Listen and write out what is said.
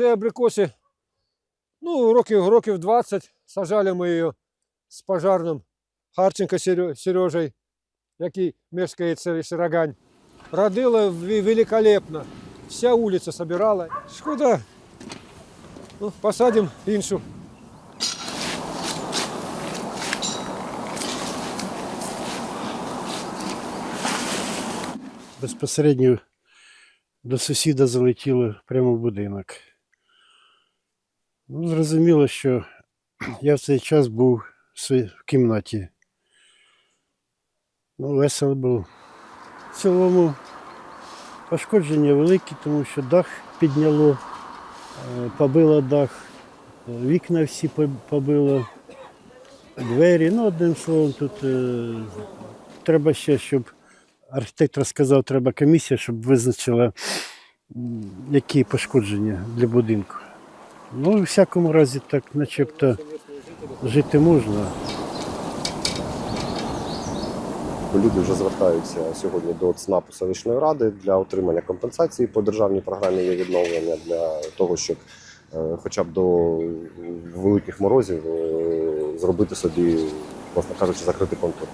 це абрикоси. Ну, років, років 20. Сажали ми її з пожарним Харченко Сережей, який мешкає в Сирогань. Родила великолепно. Вся вулиця собирала. Шкода. Ну, посадимо іншу. безпосередньо до сусіда залетіло прямо в будинок. Ну, зрозуміло, що я в цей час був в кімнаті. Ну, весело було. В цілому пошкодження великі, тому що дах підняло, е, побило дах, е, вікна всі побило, двері. Ну, одним словом, тут е, треба ще, щоб архітектор сказав, треба комісія, щоб визначила, які пошкодження для будинку. Ну, у всякому разі, так начебто жити можна. Люди вже звертаються сьогодні до ЦНАПу селищної ради для отримання компенсації по державній програмі є відновлення для того, щоб е, хоча б до великих морозів е, зробити собі, власне кажучи, закритий контур.